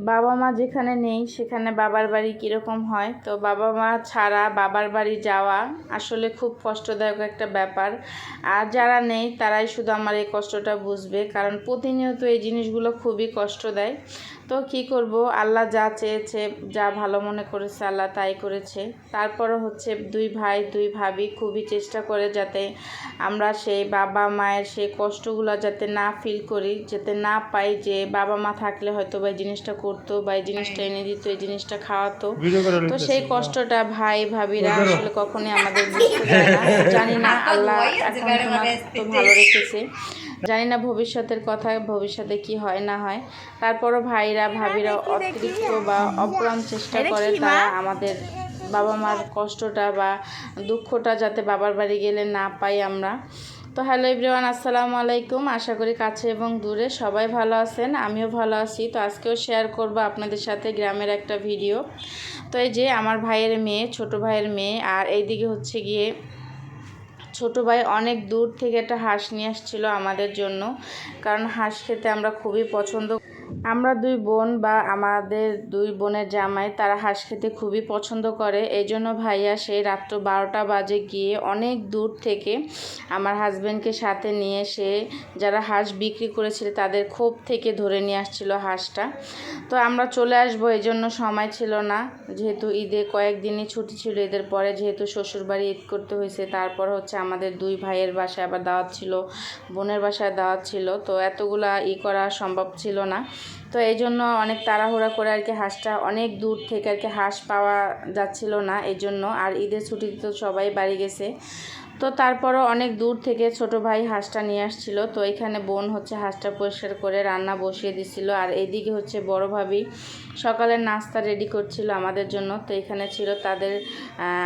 বাবা মা যেখানে নেই, সেখানে বাবার বাড়ি কীরকম হয়? তো বাবা মা ছাড়া বাবার বাড়ি যাওয়া আসলে খুব কষ্টদায়ক একটা ব্যাপার। আর যারা নেই, তারাই শুধু আমার এই কষ্টটা বুঝবে। কারণ প্রতিনিয়ত এই জিনিসগুলো খুবই কষ্ট দেয় তো কি করব? আল্লাহ যা চেয়েছে যা ভালো মনে করেছে আল্লাহ তাই করেছে। তারপরও হচ্ছে দুই ভাই দুই ভাবি খুবই চেষ্টা করে যাতে আমরা সেই বাবা মায়ের সেই কষ্টগুলো যাতে না ফিল করি যাতে না পাই যে বাবা মা থাকলে হয়তো বা এই জিনিসটা করতো বা এই জিনিসটা এনে দিত এই জিনিসটা খাওয়াতো। তো সেই কষ্টটা ভাই ভাবিরা আসলে কখনোই আমাদের বুঝতে না। জানি না আল্লাহ এখন তো ভালো রেখেছে। জানি না ভবিষ্যতের কথা ভবিষ্যতে কি হয় না হয়। তারপরও ভাইরা ভাবিরা অতিরিক্ত বা অপ্রাণ চেষ্টা করে তারা আমাদের বাবা মার কষ্টটা বা দুঃখটা যাতে বাবার বাড়ি গেলে না পাই আমরা। তো হ্যালো এভরিওয়ান আসসালামু আলাইকুম। আশা করি কাছে এবং দূরে সবাই ভালো আছেন আমিও ভালো আছি। তো আজকেও শেয়ার করব আপনাদের সাথে গ্রামের একটা ভিডিও। তো এই যে আমার ভাইয়ের মেয়ে ছোট ভাইয়ের মেয়ে আর এইদিকে হচ্ছে গিয়ে ছোট ভাই অনেক দূর থেকে একটা হাঁস নিয়ে আসছিল আমাদের জন্য। কারণ হাঁস খেতে আমরা খুবই পছন্দ আমরা দুই বোন বা আমাদের দুই বোনের জামাই, তারা হাঁস খেতে খুবই পছন্দ করে। এই জন্য ভাইয়া সেই রাত্র বারোটা বাজে গিয়ে অনেক দূর থেকে আমার হাজব্যান্ডকে সাথে নিয়ে সে যারা হাঁস বিক্রি করেছিল তাদের ক্ষোভ থেকে ধরে নিয়ে আসছিল হাঁসটা। তো আমরা চলে আসব, এই জন্য সময় ছিল না। যেহেতু ঈদে কয়েকদিনই ছুটি ছিল, ঈদের পরে যেহেতু শ্বশুরবাড়ি ঈদ করতে হয়েছে, তারপর হচ্ছে আমাদের দুই ভাইয়ের বাসায় আবার দাওয়াত ছিল, বোনের বাসায় দাওয়াত ছিল। তো এতগুলা ই করা সম্ভব ছিল না। তো এই জন্য অনেক তাড়াহুড়া করে আর কি হাঁসটা অনেক দূর থেকে আর কি হাঁস পাওয়া যাচ্ছিল না, এই জন্য। আর ঈদের ছুটিতে তো সবাই বাড়ি গেছে। তো তারপরও অনেক দূর থেকে ছোট ভাই হাঁসটা নিয়ে আসছিল। তো এখানে বোন হচ্ছে হাঁসটা পরিষ্কার করে রান্না বসিয়ে দিছিল। আর এইদিকে হচ্ছে বড় ভাবি সকালের নাস্তা রেডি করছিল আমাদের জন্য। তো এখানে ছিল তাদের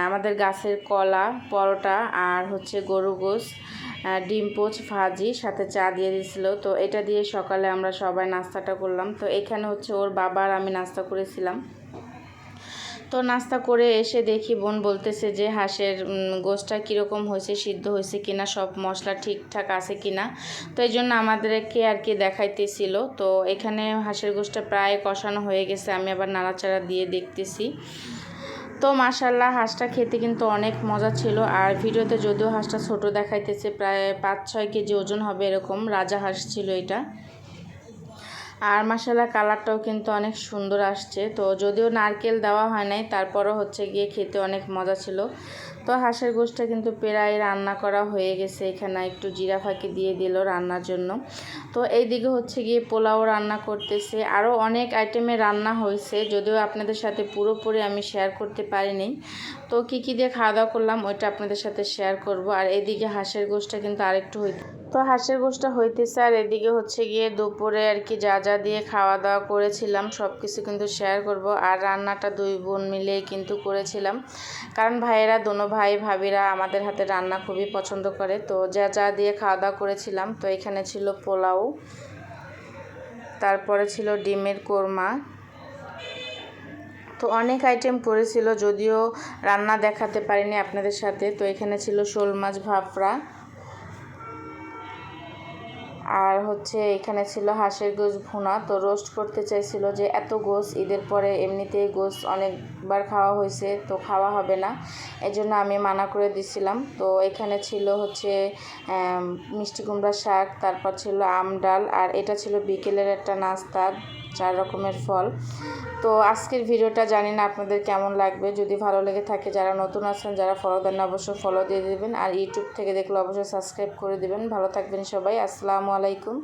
আমাদের গাছের কলা, পরোটা আর হচ্ছে গরু গোস ডিম, পোচ, ভাজি, সাথে চা দিয়ে দিয়েছিল। তো এটা দিয়ে সকালে আমরা সবাই নাস্তাটা করলাম। তো এখানে হচ্ছে ওর বাবার আমি নাস্তা করেছিলাম। তো নাস্তা করে এসে দেখি বোন বলতেছে যে হাঁসের গোশটা কীরকম হয়েছে, সিদ্ধ হয়েছে কিনা, সব মশলা ঠিকঠাক আছে কিনা। তো এই জন্য আমাদেরকে আর কি দেখাইতেছিল। তো এখানে হাঁসের গোশটা প্রায় কষানো হয়ে গেছে। আমি আবার নাড়াচাড়া দিয়ে দেখতেছি। তো মাসাল্লাহ হাঁসটা খেতে কিন্তু অনেক মজা ছিল। আর ভিডিওতে যদিও হাঁসটা ছোট দেখাইতেছে, প্রায় পাঁচ ছয় কেজি ওজন হবে এরকম, রাজা হাঁস ছিল এটা। আর মাসালা কালারটাও কিন্তু অনেক সুন্দর আসছে। তো যদিও নারকেল দেওয়া হয় নাই, তারপরও হচ্ছে গিয়ে খেতে অনেক মজা ছিল। তো হাঁসের গোষ্ঠটা কিন্তু প্রায় রান্না করা হয়ে গেছে এখানে, একটু জিরা ফাঁকি দিয়ে দিল রান্নার জন্য। তো এই দিকে হচ্ছে গিয়ে পোলাও রান্না করতেছে। আরও অনেক আইটেমে রান্না হয়েছে, যদিও আপনাদের সাথে পুরোপুরি আমি শেয়ার করতে পারিনি। তো কী কী দিয়ে খাওয়া দাওয়া করলাম, ওইটা আপনাদের সাথে শেয়ার করব। আর এইদিকে হাঁসের গোষ্ঠটা কিন্তু আরেকটু হইতে তো হাঁসের গোষ্ঠটা হইতেছে। আর এদিকে হচ্ছে গিয়ে দুপুরে আর কি যা যা দিয়ে খাওয়া দাওয়া করেছিলাম সব কিছু কিন্তু শেয়ার করব। আর রান্নাটা দুই বোন মিলে কিন্তু করেছিলাম। কারণ ভাইয়েরা, দোনো ভাই, ভাবিরা আমাদের হাতে রান্না খুবই পছন্দ করে। তো যা যা দিয়ে খাওয়া দাওয়া করেছিলাম, তো এখানে ছিল পোলাও, তারপরে ছিল ডিমের কোরমা। তো অনেক আইটেম করেছিল যদিও রান্না দেখাতে পারিনি আপনাদের সাথে। তো এখানে ছিল শোল মাছ ভাপড়া আর হচ্ছে এখানে ছিল হাঁসের গোস ভুনা। তো রোস্ট করতে চাইছিল যে এত গোস ঈদের পরে এমনিতেই গোস অনেকবার খাওয়া হয়েছে, তো খাওয়া হবে না। এই জন্য আমি মানা করে দিছিলাম। তো এখানে ছিল হচ্ছে মিষ্টি কুমড়া শাক, তারপর ছিল আম ডাল, আর এটা ছিল বিকেলের একটা নাস্তা, চার রকমের ফল। তো আজকের ভিডিওটা জানি না আপনাদের কেমন লাগবে। যদি ভালো লেগে থাকে, যারা নতুন আছেন, যারা ফলো দেন অবশ্যই ফলো দিয়ে দেবেন। আর ইউটিউব থেকে দেখলে অবশ্যই সাবস্ক্রাইব করে দেবেন। ভালো থাকবেন সবাই। আসসালামু আলাইকুম।